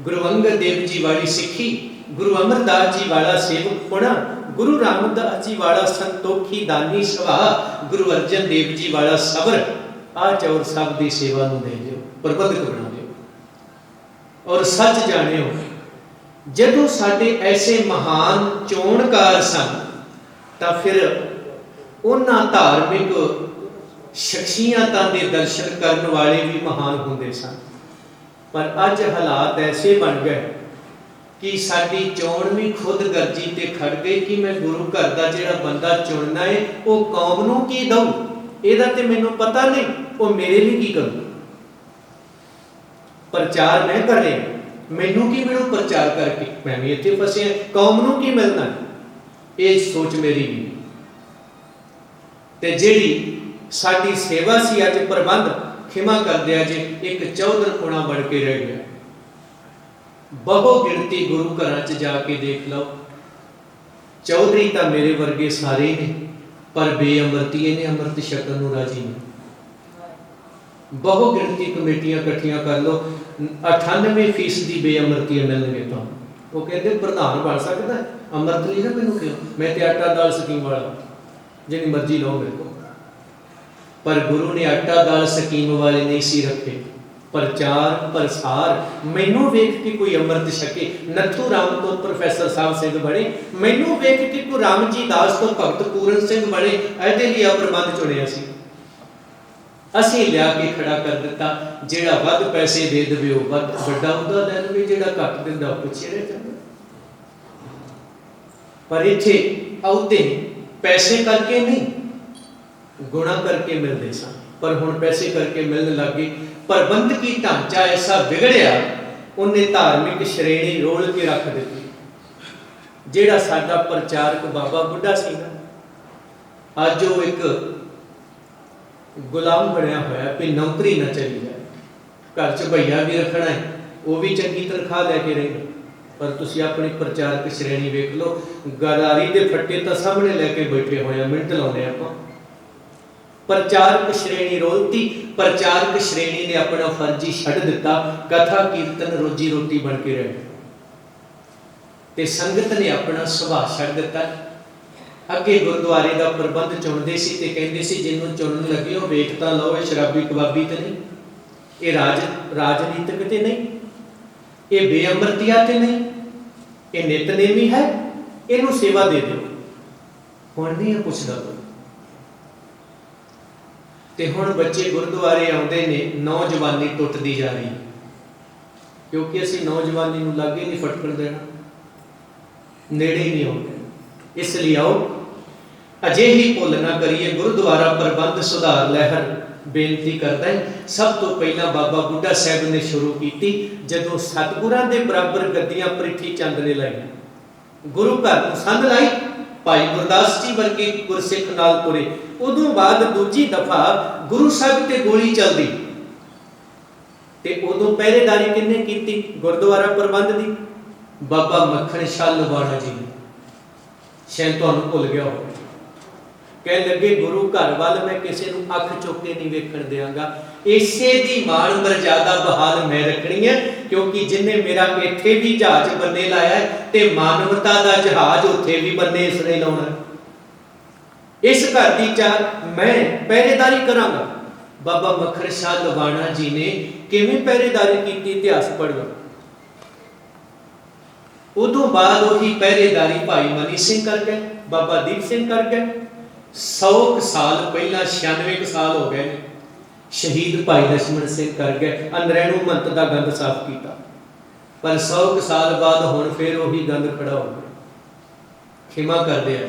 ਗੁਰੂ ਅੰਗਦ ਦੇਵ ਜੀ ਵਾਲੀ ਸਿੱਖੀ, ਗੁਰੂ ਅਮਰਦਾਸ ਜੀ ਵਾਲਾ ਸੇਵਕ ਪੁਣਾ, ਗੁਰੂ ਰਾਮਦਾਸ ਜੀ ਵਾਲਾ ਸੰਤੋਖੀ ਦਾਨੀ ਸੁਭਾਅ, ਗੁਰੂ ਅਰਜਨ ਦੇਵ ਜੀ ਵਾਲਾ ਸਬਰ, ਆ ਚੌਰ ਸਾਹਿਬ ਦੀ ਸੇਵਾ ਨੂੰ ਦੇ ਦਿਓ ਪ੍ਰਬੰਧਕ ਬਣਾ ਦਿਓ ਔਰ ਸੱਚ ਜਾਣਿਓ, ਜਦੋਂ ਸਾਡੇ ਐਸੇ ਮਹਾਨ ਚੋਣਕਾਰ ਸਨ, ਤਾਂ ਫਿਰ ਉਹਨਾਂ ਧਾਰਮਿਕ ਸ਼ਖਸੀਅਤਾਂ ਦੇ ਦਰਸ਼ਨ ਕਰਨ ਵਾਲੇ ਵੀ ਮਹਾਨ ਹੁੰਦੇ ਸਨ। ਪਰ ਅੱਜ ਹਾਲਾਤ ਐਸੇ ਬਣ ਗਏ ਕਿ ਸਾਡੀ ਚੋਣ ਵੀ ਖੁਦ ਗਰਜੀ ਤੇ ਖੜ ਗਈ ਕਿ ਮੈਂ ਗੁਰੂ ਘਰ ਦਾ ਜਿਹੜਾ ਬੰਦਾ ਚੁਣਨਾ ਹੈ ਉਹ ਕੌਮ ਨੂੰ ਕੀ ਦਊ? ਇਹਦਾ ਤੇ ਮੈਨੂੰ ਪਤਾ ਨਹੀਂ, ਉਹ ਮੇਰੇ ਲਈ ਕੀ ਕਰੂ? ਪ੍ਰਚਾਰ ਮੈਂ ਕਰ ਰਿਹਾ। ਮੈਨੂੰ ਕੀ ਮਿਲੂ ਪ੍ਰਚਾਰ ਕਰਕੇ? ਮੈਂ ਵੀ ਇੱਥੇ ਫਸਿਆ। ਕੌਮ ਨੂੰ ਕੀ ਮਿਲਣਾ? ਇਹ ਸੋਚ ਮੇਰੀ ਵੀ। ਤੇ ਜਿਹੜੀ ਸਾਡੀ ਸੇਵਾ ਸੀ, ਅੱਜ ਪ੍ਰਬੰਧ ਖਿਮਾ ਕਰ ਦਿਆ ਜੇ ਇੱਕ ਚੌਧਰ ਕੋਣਾ ਬਣ ਕੇ ਰਹਿ ਗਿਆ। ਬਹੁ ਗਿਣਤੀ ਗੁਰੂ ਘਰਾਂ 'ਚ ਜਾ ਕੇ ਦੇਖ ਲਓ। ਚੌਧਰੀ ਤਾਂ ਮੇਰੇ ਵਰਗੇ ਸਾਰੇ ਨੇ, ਪਰ ਬੇਅਮਰਤੀਏ ਨੇ ਅੰਮ੍ਰਿਤ ਛਕਣ ਨੂੰ ਰਾਜੀ ਨਹੀਂ। ਬਹੁ ਗਿਣਤੀ ਕਮੇਟੀਆਂ ਇਕੱਠੀਆਂ ਕਰ ਲਓ 98% ਦੀ ਬੇਅਮਰਤੀਏ ਮਿਲਣਗੇ ਤੁਹਾਨੂੰ ਉਹ ਕਹਿੰਦੇ, ਪ੍ਰਧਾਨ ਬਣ ਸਕਦਾ ਅੰਮ੍ਰਿਤ ਲਈ ਨਾ ਮੈਨੂੰ ਕਿਉਂ ਮੈਂ ਤੇ ਆਟਾ ਦਾਲ ਸਕੀਮ ਵਾਲਾ। ਜਿਹੜੀ ਮਰਜ਼ੀ ਲਓ ਮੇਰੇ ਕੋਲ। ਪਰ ਗੁਰੂ ਨੇ ਆਟਾ ਦਾਲ ਸਕੀਮ ਵਾਲੇ ਨਹੀਂ ਸੀ ਰੱਖੇ। ਪ੍ਰਚਾਰ ਪ੍ਰਸਾਰ ਮੈਨੂੰ ਵੇਖ ਕੇ ਕੋਈ ਅੰਮ੍ਰਿਤ ਛਕੇ। ਨੱਥੂ ਰਾਮ ਤੋਂ ਪ੍ਰੋਫੈਸਰ ਸਾਹਿਬ ਸਿੰਘ ਬਣੇ। ਮੈਨੂੰ ਵੇਖ ਕੇ ਕੋਈ ਰਾਮਜੀ ਦਾਸ ਤੋਂ ਭਗਤ ਪੂਰਨ ਸਿੰਘ ਬਣੇ। ਇਹਦੇ ਲਈ ਪ੍ਰਬੰਧ ਚੁਣਿਆ ਸੀ। ਅਸੀਂ ਲਿਆ ਕੇ ਖੜਾ ਕਰ ਦਿੱਤਾ। ਜਿਹੜਾ ਵੱਧ ਪੈਸੇ ਦੇ ਦੇਵੇ ਉਹ ਵੱਧ। ਵੱਡਾ ਉਹਦਾ ਦੇ ਲਵੇ ਜਿਹੜਾ ਘੱਟ ਦਿੰਦਾ ਉਹ ਪਿੱਛੇ ਜਾਂਦਾ। ਪਰ ਇੱਥੇ ਆਉਤੇ ਪੈਸੇ ਕਰਕੇ ਨਹੀਂ ਗੁਣਾ ਕਰਕੇ ਮਿਲਦੇ ਸਨ ਪਰ ਹੁਣ ਪੈਸੇ ਕਰਕੇ ਮਿਲਣ ਲੱਗ ਗਏ। ਪ੍ਰਬੰਧਕੀ ਢਾਂਚਾ ਐਸਾ ਵਿਗੜਿਆ, ਉਹਨੇ ਧਾਰਮਿਕ ਸ਼੍ਰੇਣੀ ਰੋਲ ਕੇ ਰੱਖ ਦਿੱਤੀ। ਜਿਹੜਾ ਸਾਡਾ ਪ੍ਰਚਾਰਕ ਬਾਬਾ ਬੁੱਢਾ ਸੀ ਨਾ, ਅੱਜ ਉਹ ਇੱਕ ਗੁਲਾਮ ਬਣਿਆ ਹੋਇਆ, ਵੀ ਨੌਕਰੀ ਨਾ ਚਲੀ ਜਾਏ ਘਰ 'ਚ ਭਈਆ ਵੀ ਰੱਖਣਾ ਹੈ, ਉਹ ਵੀ ਚੰਗੀ ਤਨਖਾਹ ਲੈ ਕੇ ਰਹੇ ਪਰ ਤੁਸੀਂ ਆਪਣੀ ਪ੍ਰਚਾਰਕ ਸ਼੍ਰੇਣੀ ਵੇਖ ਲਓ, ਗਦਾਰੀ ਦੇ ਫੱਟੇ ਤਾਂ ਸਾਹਮਣੇ ਲੈ ਕੇ ਬੈਠੇ ਹੋਏ ਆ, ਮਿੰਟ ਲਾਉਂਦੇ ਆਪਾਂ। ਪ੍ਰਚਾਰਕ ਸ਼੍ਰੇਣੀ ਰੋਲਤੀ, ਪ੍ਰਚਾਰਕ ਸ਼੍ਰੇਣੀ ਨੇ ਆਪਣਾ ਫਰਜ਼ੀ ਛੱਡ ਦਿੱਤਾ, ਕਥਾ ਕੀਰਤਨ ਰੋਜੀ ਰੋਟੀ ਬਣ ਕੇ ਰਹਿ ਤੇ ਸੰਗਤ ਨੇ ਆਪਣਾ ਸੁਭਾਅ ਛੱਡ ਦਿੱਤਾ। ਅੱਗੇ ਗੁਰਦੁਆਰੇ ਦਾ ਪ੍ਰਬੰਧ ਚੁਣਦੇ ਸੀ ਤੇ ਕਹਿੰਦੇ ਸੀ, ਜਿਹਨੂੰ ਚੁਣਨ ਲੱਗੇ ਉਹ ਵੇਖ ਤਾਂ ਲਓ, ਇਹ ਸ਼ਰਾਬੀ ਕਬਾਬੀ ਤੇ ਨਹੀਂ। ਇਹ ਰਾਜ, ਰਾਜਨੀਤਿਕ ਤੇ ਨਹੀਂ। ਇਹ ਬੇਅੰਬਰਤੀਆ ਤੇ ਨਹੀਂ। ਇਹ ਨਿਤਨੇਮੀ ਹੈ। ਇਹਨੂੰ ਸੇਵਾ ਦੇ ਦਿਓ। ਹੁਣ ਨਹੀਂ ਇਹ ਪੁੱਛਦਾ ਕੋਈ। ਤੇ ਹੁਣ ਬੱਚੇ ਗੁਰਦੁਆਰੇ ਆਉਂਦੇ ਨੇ, ਨੌਜਵਾਨੀ ਟੁੱਟਦੀ ਜਾ ਰਹੀ ਕਿਉਂਕਿ ਅਸੀਂ ਨੌਜਵਾਨੀ ਨੂੰ ਲਾਗੇ ਨਹੀਂ ਫਟਕਣ ਦੇਣਾ। ਨੇੜੇ ਨਹੀਂ ਆਉਂਦੇ। ਇਸ ਲਈ ਆਓ ਅਜੇ ਹੀ ਭੁੱਲ ਨਾ ਕਰੀਏ, ਗੁਰਦੁਆਰਾ ਪ੍ਰਬੰਧ ਸੁਧਾਰ ਲਹਿਰ। ਬੇਨਤੀ ਕਰਦਾ ਹੈ, ਸਭ ਤੋਂ ਪਹਿਲਾਂ ਬਾਬਾ ਬੁੱਢਾ ਸਾਹਿਬ ਨੇ ਸ਼ੁਰੂ ਕੀਤੀ, ਜਦੋਂ ਸਤਿਗੁਰਾਂ ਦੇ ਬਰਾਬਰ ਗੱਦੀਆਂ ਪ੍ਰਿਥੀ ਚੰਦ ਨੇ ਲਾਈਆਂ। ਗੁਰੂ ਘਰ ਨੂੰ ਸੰਧ ਲਾਈ, ਭਾਈ ਗੁਰਦਾਸ ਜੀ ਵਰਗੇ ਗੁਰਸਿੱਖ ਨਾਲ ਤੁਰੇ। ਉਦੋਂ ਬਾਅਦ ਦੂਜੀ ਦਫਾ ਗੁਰੂ ਸਾਹਿਬ ਤੇ ਗੋਲੀ ਚੱਲਦੀ। ਤੇ ਉਦੋਂ ਪਹਿਰੇਦਾਰੀ ਕਿੰਨੇ ਕੀਤੀ? ਗੁਰਦੁਆਰਾ ਪ੍ਰਬੰਧ ਦੀ। ਬਾਬਾ ਮੱਖਣ ਸ਼ਾਹ ਲਵਾਣਾ ਜੀ ਸ਼ਾਇਦ ਤੁਹਾਨੂੰ ਭੁੱਲ ਗਿਆ ਹੋਵੇ। ਕਹਿ ਲੱਗੇ, ਗੁਰੂ ਘਰ ਵੱਲ ਮੈਂ ਕਿਸੇ ਨੂੰ ਅੱਖ ਚੁੱਕ ਕੇ ਨਹੀਂ ਵੇਖਣ ਦਿਆਂਗਾ। ਇਸੇ ਦੀ ਮਾਣ ਮਰਜ਼ਾਦਾ ਬਹਾਲ ਮੈਂ ਰੱਖਣੀ ਹੈ, ਕਿਉਂਕਿ ਜਿਨੇ ਮੇਰਾ ਇੱਥੇ ਵੀ ਜਹਾਜ਼ ਬੰਨੇ ਲਾਇਆ ਤੇ ਮਾਨਵਤਾ ਦਾ ਜਹਾਜ਼ ਉੱਥੇ ਵੀ ਬੰਨੇ ਇਸ ਨੇ ਲਾਉਣਾ ਇਸ ਘਰ ਦੀ ਚਾਰ ਮੈਂ ਪਹਿਰੇਦਾਰੀ ਕਰਾਂਗਾ। ਬਾਬਾ ਮਖਰ ਸ਼ਾਹ ਲਵਾਣਾ ਜੀ ਨੇ ਕਿਵੇਂ ਪਹਿਰੇਦਾਰੀ ਕੀਤੀ ਇਤਿਹਾਸ ਪੜ੍ਹੋ। ਉਦੋਂ ਬਾਅਦ ਉਹੀ ਪਹਿਰੇਦਾਰੀ ਭਾਈ ਮਨੀ ਸਿੰਘ ਕਰ ਗਏ, ਬਾਬਾ ਦੀਪ ਸਿੰਘ ਕਰ 100 ਸਾਲ ਪਹਿਲਾਂ 96 ਸਾਲ ਹੋ ਗਏ ਨੇ ਸ਼ਹੀਦ ਭਾਈ ਲਛਮਣ ਸਿੰਘ ਕਰ ਗਏ, ਅੰਦਰੇਣੂ ਮੰਤ ਦਾ ਗੰਦ ਸਾਫ਼ ਕੀਤਾ। ਪਰ 100 ਸਾਲ ਬਾਅਦ ਹੁਣ ਫੇਰ ਉਹੀ ਗੰਦ ਖੜਾ ਹੋ ਗਿਆ। ਖਿਮਾ ਕਰਦੇ ਆ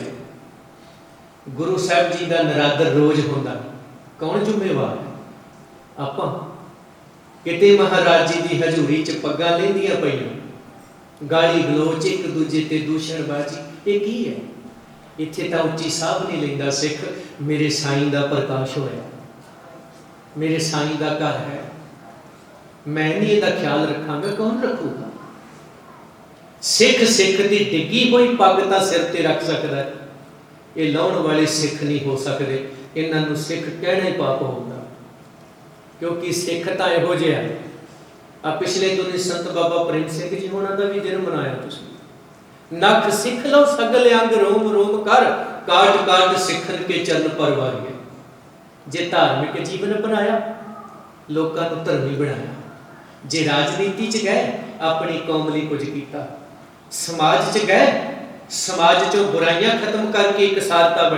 ਗੁਰੂ ਸਾਹਿਬ ਜੀ ਦਾ ਨਰਾਦਰ ਰੋਜ਼ ਹੁੰਦਾ। ਕੌਣ ਜ਼ਿੰਮੇਵਾਰ ਆਪਾਂ। ਕਿਤੇ ਮਹਾਰਾਜ ਜੀ ਦੀ ਹਜ਼ੂਰੀ ਚ ਪੱਗਾਂ ਲੈਂਦੀਆਂ ਪਈਆਂ। ਗਾਲੀ ਗਲੋਚ ਇੱਕ ਦੂਜੇ ਤੇ ਦੂਸ਼ਣਬਾਜ਼ੀ। ਇਹ ਕੀ ਹੈ? ਇੱਥੇ ਤਾਂ ਉੱਚੀ ਸਾਹ ਨਹੀਂ ਲੈਂਦਾ ਸਿੱਖ। ਮੇਰੇ ਸਾਈਂ ਦਾ ਪ੍ਰਕਾਸ਼ ਹੋਇਆ। ਮੇਰੇ ਸਾਈਂ ਦਾ ਘਰ ਹੈ। ਮੈਂ ਨਹੀਂ ਇਹਦਾ ਖਿਆਲ ਰੱਖਾਂਗਾ। ਕੌਣ ਰੱਖੂਗਾ? ਸਿੱਖ ਸਿੱਖ ਦੀ ਡਿੱਗੀ ਹੋਈ ਪੱਗ ਤਾਂ ਸਿਰ ਤੇ ਰੱਖ ਸਕਦਾ ਹੈ। ਇਹ ਲਾਉਣ ਵਾਲੇ ਸਿੱਖ ਨਹੀਂ ਹੋ ਸਕਦੇ। ਇਹਨਾਂ ਨੂੰ ਸਿੱਖ ਕਹਿਣਾ ਹੀ ਪਾਪ ਹੋਊਗਾ ਕਿਉਂਕਿ ਸਿੱਖ ਤਾਂ ਇਹੋ ਜਿਹਾ ਆ। ਪਿਛਲੇ ਦਿਨੀ ਸੰਤ ਬਾਬਾ ਪ੍ਰੇਮ ਸਿੰਘ ਜੀ ਹੋਣਾ ਦਾ ਵੀ ਜਨਮ ਮਨਾਇਆ ਤੁਸੀਂ। ਨਖ ਸਿੱਖ ਲਓ, ਸਗਲ ਅੰਗ ਰੋਮ ਰੋਮ ਕਰ ਕਾਟ ਕਾਟ ਸਿੱਖਣ ਕੇ ਚਰਨ ਪਰਵਾਰੀਏ। ਜੇ ਧਾਰਮਿਕ ਜੀਵਨ ਬਣਾਇਆ, ਲੋਕਾਂ ਨੂੰ ਧਰਮੀ ਬਣਾਇਆ। ਜੇ ਰਾਜਨੀਤੀ ਚ ਗਏ, ਆਪਣੀ ਕੌਮ ਲਈ ਕੁਝ ਕੀਤਾ। ਸਮਾਜ ਚ ਗਏ ਸਮਾਜ ਚੋਂ ਬੁਰਾਈਆਂ ਖਤਮ ਕਰਕੇ ਇੱਕ ਸਾਰਤਾ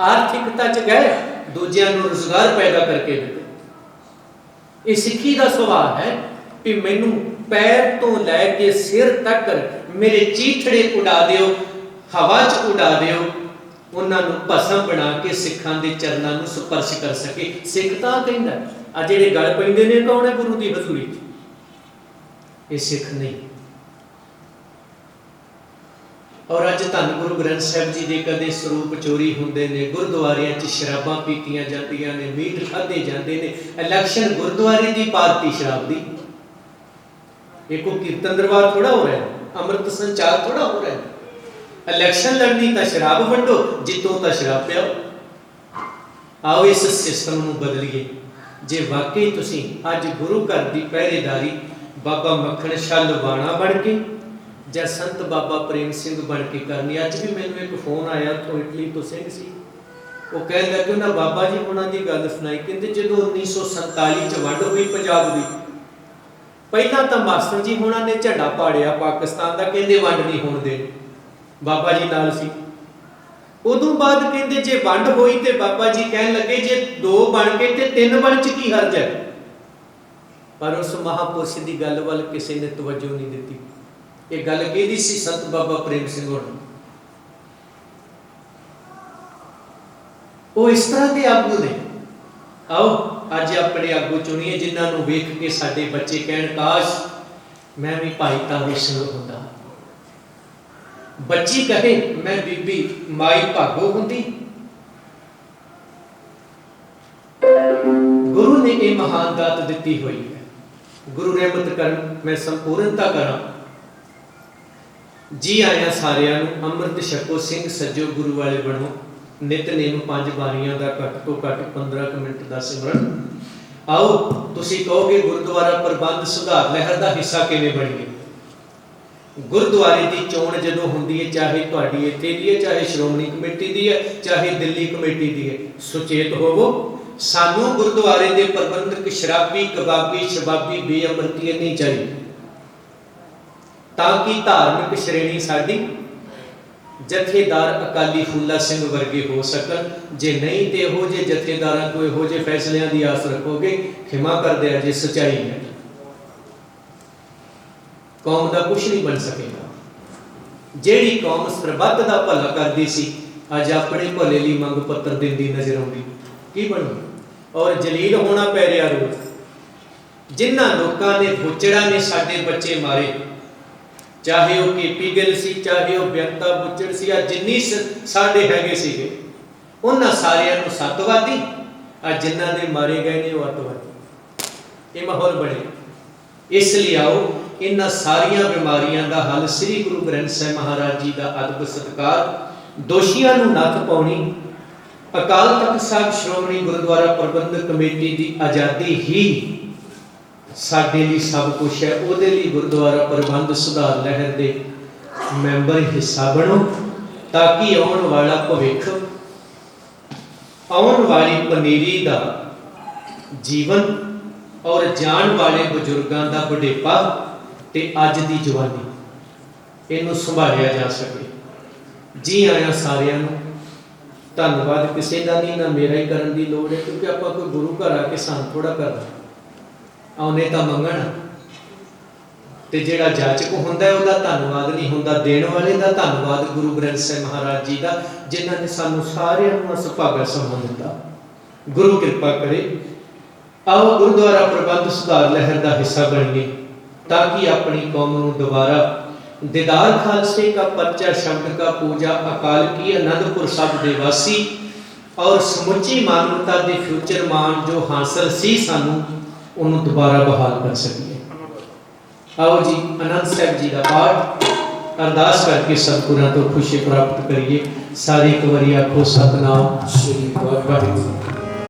ਆਰਥਿਕਤਾ ਚ ਗਏ ਦੂਜਿਆਂ ਨੂੰ ਰੋਜ਼ਗਾਰ ਪੈਦਾ ਕਰਕੇ ਦਿੱਤੇ। ਇਹ ਸਿੱਖੀ ਦਾ ਸੁਭਾਅ ਹੈ ਕਿ ਮੈਨੂੰ ਪੈਰ ਤੋਂ ਲੈ ਕੇ ਸਿਰ ਤੱਕ ਮੇਰੇ ਚੀਥੜੇ ਉਡਾ ਦਿਓ, ਹਵਾ 'ਚ ਉਡਾ ਦਿਓ। ਉਹਨਾਂ ਨੂੰ ਭਸਮ ਬਣਾ ਕੇ ਸਿੱਖਾਂ ਦੇ ਚਰਨਾਂ ਨੂੰ ਸਪਰਸ਼ ਕਰ ਸਕੇ। ਸਿੱਖ ਤਾਂ ਕਹਿੰਦਾ, ਆ ਜਿਹੜੇ ਗਲ ਪੈਂਦੇ ਨੇ, ਕੌਣ ਹੈ ਗੁਰੂ ਦੀ ਹਜ਼ੂਰੀ ਇਹ ਸਿੱਖ ਨਹੀਂ। ਔਰ ਅੱਜ ਧੰਨ ਗੁਰੂ ਗ੍ਰੰਥ ਸਾਹਿਬ ਜੀ ਦੇ ਕਦੇ ਸਰੂਪ ਚੋਰੀ ਹੁੰਦੇ ਨੇ, ਗੁਰਦੁਆਰਿਆਂ 'ਚ ਸ਼ਰਾਬਾਂ ਪੀਤੀਆਂ ਜਾਂਦੀਆਂ ਨੇ, ਮੀਟ ਖਾਦੇ ਜਾਂਦੇ ਨੇ ਇਲੈਕਸ਼ਨ ਗੁਰਦੁਆਰੇ ਦੀ ਪਾਰਟੀ ਸ਼ਰਾਬ ਦੀ। ਇਹ ਕੋਈ ਕੀਰਤਨ ਦਰਬਾਰ ਥੋੜਾ ਹੋ ਰਿਹਾ, ਅੰਮ੍ਰਿਤ ਸੰਚਾਰ ਥੋੜਾ ਹੋ ਰਿਹਾ। ਇਲੈਕਸ਼ਨ ਲੜਨੀ ਤਾਂ ਸ਼ਰਾਬ ਵੰਡੋ, ਜਿੱਤੋ ਤਾਂ ਸ਼ਰਾਬ ਪਿਓ ਆਓ ਇਸ ਸਿਸਟਮ ਨੂੰ ਬਦਲੀਏ। ਜੇ ਵਾਕਈ ਤੁਸੀਂ ਅੱਜ ਗੁਰੂ ਘਰ ਦੀ ਪਹਿਰੇਦਾਰੀ ਬਾਬਾ ਮੱਖਣ ਸ਼ਾਹ ਲਵਾਣਾ ਬਣ ਕੇ ਜਾਂ ਸੰਤ ਬਾਬਾ ਪ੍ਰੇਮ ਸਿੰਘ ਬਣ ਕੇ ਕਰਨੀ, ਅੱਜ ਵੀ ਮੈਨੂੰ ਇੱਕ ਫੋਨ ਆਇਆ ਤੋਂ ਇਟਲੀ ਤੋਂ ਸਿੰਘ ਸੀ। ਉਹ ਕਹਿਣ ਲੱਗੇ ਉਹਨਾਂ ਬਾਬਾ ਜੀ ਉਹਨਾਂ ਦੀ ਗੱਲ ਸੁਣਾਈ, ਕਹਿੰਦੇ ਜਦੋਂ 1947 ਚ ਵੰਡ ਹੋਈ ਪੰਜਾਬ ਦੀ, ਪਹਿਲਾਂ ਤਾਂ ਮਾਸਟਰ ਜੀ ਉਹਨਾਂ ਨੇ ਝੰਡਾ ਪਾੜਿਆ ਪਾਕਿਸਤਾਨ ਦਾ, ਕਹਿੰਦੇ ਵੰਡ ਨਹੀਂ ਹੋਣ ਦੇ ਬਾਬਾ ਜੀ ਨਾਲ ਸੀ। ਉਦੋਂ ਬਾਅਦ ਕਹਿੰਦੇ ਜੇ ਵੰਡ ਹੋਈ ਤੇ ਬਾਬਾ ਜੀ ਕਹਿਣ ਲੱਗੇ ਜੇ ਦੋ ਬਣ ਕੇ ਤੇ ਤਿੰਨ ਬਣ ਚ ਕੀ ਹਰਜ ਹੈ? ਪਰ ਉਸ ਮਹਾਪੁਰਸ਼ ਦੀ ਗੱਲ ਵੱਲ ਕਿਸੇ ਨੇ ਤਵੱਜੋ ਨਹੀਂ ਦਿੱਤੀ। ਇਹ ਗੱਲ ਕਿਹਦੀ ਸੀ? ਸੰਤ ਬਾਬਾ ਪ੍ਰੇਮ ਸਿੰਘ ਹੋਣੀ। ਉਹ ਇਸ ਤਰ੍ਹਾਂ ਦੇ ਆਗੂ ਨੇ। ਆਓ, ਅੱਜ ਆਪਣੇ ਆਗੂ ਚੁਣੀਏ, ਜਿਨ੍ਹਾਂ ਨੂੰ ਵੇਖ ਕੇ ਸਾਡੇ ਬੱਚੇ ਕਹਿਣ, ਕਾਸ਼ ਮੈਂ ਵੀ ਭਾਈ ਤਾਰੂ ਸਿੰਘ ਹੁੰਦਾ। ਬੱਚੀ ਕਹੇ, ਮੈਂ ਬੀਬੀ ਮਾਈ ਭਾਗੋ ਹੁੰਦੀ। ਗੁਰੂ ਨੇ ਇਹ ਮਹਾਨ ਦਾਤ ਦਿੱਤੀ ਹੋਈ ਹੈ। ਗੁਰੂ ਰਹਿਮਤ ਕਰਨ, ਮੈਂ ਸੰਪੂਰਨਤਾ ਕਰਾਂ। ਜੀ ਆਇਆਂ ਸਾਰਿਆਂ ਨੂੰ ਅੰਮ੍ਰਿਤ ਛਕੋ, ਸਿੰਘ ਸੱਜੋ, ਗੁਰੂ ਵਾਲੇ ਬਣੋ। ਨਿਤਨੇਮ ਪੰਜ ਬਾਣੀਆਂ ਦਾ ਘੱਟ ਤੋਂ ਘੱਟ 15 ਮਿੰਟ ਦਾ ਸਿਮਰਨ। ਆਓ, ਤੁਸੀਂ ਕਹੋਗੇ ਗੁਰਦੁਆਰਾ ਪ੍ਰਬੰਧ ਸੁਧਾਰ ਲਹਿਰ ਦਾ ਹਿੱਸਾ ਕਿਵੇਂ ਬਣੀਏ ਗੁਰਦੁਆਰੇ ਦੀ ਚੋਣ ਜਦੋਂ ਹੁੰਦੀ ਹੈ, ਚਾਹੇ ਤੁਹਾਡੀ ਇੱਥੇ ਦੀ ਹੈ, ਚਾਹੇ ਸ਼੍ਰੋਮਣੀ ਕਮੇਟੀ ਦੀ ਹੈ, ਚਾਹੇ ਦਿੱਲੀ ਕਮੇਟੀ ਦੀ ਹੈ, ਸੁਚੇਤ ਹੋਵੋ। ਸਾਨੂੰ ਗੁਰਦੁਆਰੇ ਦੇ ਪ੍ਰਬੰਧਕ ਸ਼ਰਾਬੀ, ਕਬਾਬੀ, ਸ਼ਬਾਬੀ ਬੇਅਮਰਤੀ ਨਹੀਂ ਚਾਹੀਦੀ ਤਾਂ ਕਿ ਧਾਰਮਿਕ ਸ਼੍ਰੇਣੀ ਸਾਡੀ? ਜਥੇਦਾਰ ਅਕਾਲੀ ਫੂਲਾ ਸਿੰਘ ਵਰਗੇ ਹੋ ਸਕਣ। ਜੇ ਨਹੀਂ ਤੇ ਇਹੋ ਜੇ ਜਥੇਦਾਰਾਂ ਤੋਂ ਇਹੋ ਜੇ ਫੈਸਲਿਆਂ ਦੀ ਆਸ ਰੱਖੋਗੇ, ਖਿਮਾ ਕਰਦੇ ਆ ਜੇ ਸਚਾਈ ਹੈ ਕੌਮ ਦਾ ਕੁਝ ਨਹੀਂ ਬਣ ਸਕੇਗਾ। ਜਿਹੜੀ ਕੌਮ ਸਰਬੱਤ ਦਾ ਭਲਾ ਕਰਦੀ ਸੀ, ਅੱਜ ਆਪਣੇ ਭਲੇ ਲਈ ਮੰਗ ਪੱਤਰ ਦਿੰਦੀ ਨਜ਼ਰ ਆਉਂਦੀ। ਕੀ ਬਣੂ? ਔਰ ਜਲੀਲ ਹੋਣਾ ਪੈ ਰਿਹਾ ਰੋਜ਼ ਜਿਨ੍ਹਾਂ ਲੋਕਾਂ ਨੇ ਬੁੱਚੜਾ ਨੇ ਸਾਡੇ ਬੱਚੇ ਮਾਰੇ ਚਾਹੇ ਉਹ ਕੀਪੀ ਗਿੱਲ ਸੀ, ਚਾਹੇ ਉਹ ਬੇਅੰਤਾ ਬੁੱਚੜ ਸੀ ਆ ਜਿੰਨੀ ਸਾਡੇ ਹੈਗੇ ਸੀਗੇ, ਉਹਨਾਂ ਸਾਰਿਆਂ ਨੂੰ ਸੱਤਵਾਦੀ ਆ ਜਿਨ੍ਹਾਂ ਦੇ ਮਾਰੇ ਗਏ ਨੇ ਉਹ ਅੱਤਵਾਦੀ ਇਹ ਮਾਹੌਲ ਬਣੇ ਇਸ ਲਈ ਆਓ, ਇਹਨਾਂ ਸਾਰੀਆਂ ਬਿਮਾਰੀਆਂ ਦਾ ਹੱਲ ਸ੍ਰੀ ਗੁਰੂ ਗ੍ਰੰਥ ਸਾਹਿਬ ਮਹਾਰਾਜ ਜੀ ਦਾ ਅਦਬ ਸਤਕਾਰ, ਦੋਸ਼ੀਆਂ ਨੂੰ ਨੱਥ ਪਾਉਣੀ, ਅਕਾਲ ਤਖਤ ਸਾਹਿਬ ਸ਼੍ਰੋਮਣੀ ਗੁਰਦੁਆਰਾ ਪ੍ਰਬੰਧਕ ਕਮੇਟੀ ਦੀ ਆਜ਼ਾਦੀ ਹੀ ਸਾਡੇ ਲਈ ਸਭ ਕੁਝ ਹੈ, ਉਹਦੇ ਲਈ ਗੁਰਦੁਆਰਾ ਪ੍ਰਬੰਧ ਸੁਧਾਰ ਲਹਿਰ ਦੇ ਮੈਂਬਰ ਹਿੱਸਾ ਬਣੋ, ਤਾਂ ਕਿ ਆਉਣ ਵਾਲਾ ਭਵਿੱਖ, ਆਉਣ ਵਾਲੀ ਪਨੀਰੀ ਦਾ ਜੀਵਨ ਔਰ ਜਾਣ ਵਾਲੇ ਬਜ਼ੁਰਗਾਂ ਦਾ ਬੁਢੇਪਾ ਤੇ ਅੱਜ ਦੀ ਜਵਾਨੀ, ਇਹਨੂੰ ਸੰਭਾਲਿਆ ਜਾ ਸਕੇ। ਜੀ ਆਇਆਂ ਸਾਰਿਆਂ ਨੂੰ, ਧੰਨਵਾਦ। ਕਿਸੇ ਦਾ ਨਹੀਂ ਨਾ ਮੇਰਾ ਹੀ ਕਰਨ ਦੀ ਲੋੜ ਹੈ, ਕਿਉਂਕਿ ਆਪਾਂ ਕੋਈ ਗੁਰੂ ਘਰ ਆ ਕੇ ਸਾਨੂੰ ਥੋੜਾ ਕਰਨਾ। ਆਉਨੇ ਤਾਂ ਮੰਗਣ। ਤੇ ਜਿਹੜਾ ਜਾਚਕ ਹੁੰਦਾ ਉਹਦਾ ਧੰਨਵਾਦ ਨਹੀਂ ਹੁੰਦਾ। ਦੇਣ ਵਾਲੇ ਦਾ ਧੰਨਵਾਦ ਗੁਰੂ ਗ੍ਰੰਥ ਸਾਹਿਬ ਮਹਾਰਾਜ ਜੀ ਦਾ, ਜਿਨ੍ਹਾਂ ਨੇ ਸਾਨੂੰ ਸਾਰਿਆਂ ਨੂੰ ਸੁਭਾਗਾ ਸਮਾਂ ਦਿੱਤਾ। ਗੁਰੂ ਕਿਰਪਾ ਕਰੇ। ਆਓ ਗੁਰਦੁਆਰਾ ਪ੍ਰਬੰਧ ਸੁਧਾਰ ਲਹਿਰ ਦਾ ਹਿੱਸਾ ਬਣੀਏ, ਤਾਂ ਕਿ ਆਪਣੀ ਕੌਮ ਨੂੰ ਦੁਬਾਰਾ ਦੀਦਾਰ ਖਾਲਸੇ ਦਾ ਪਰਚਾ, ਸ਼ਬਦ ਦਾ ਪੂਜਾ, ਅਕਾਲ ਕੀ ਅਨੰਦਪੁਰ ਸਾਹਿਬ ਦੇ ਵਾਸੀ, ਔਰ ਸਮੁੱਚੀ ਮਾਨਵਤਾ ਦੇ ਫਿਊਚਰ ਮਾਨ ਜੋ ਹਾਸਲ ਸੀ ਸਾਨੂੰ ਉਹਨੂੰ ਦੁਬਾਰਾ ਬਹਾਲ ਕਰ ਸਕੀਏ। ਆਓ ਜੀ, ਅਨੰਦ ਸਾਹਿਬ ਜੀ ਦਾ ਪਾਠ ਅਰਦਾਸ ਕਰਕੇ ਸਤਿਗੁਰਾਂ ਤੋਂ ਖੁਸ਼ੀ ਪ੍ਰਾਪਤ ਕਰੀਏ। ਸਾਰੇ ਇੱਕ ਵਾਰੀ ਆਖੋ, ਸਤਨਾਮ। ਸ੍ਰੀ ਵਾਹਿਗੁਰੂ।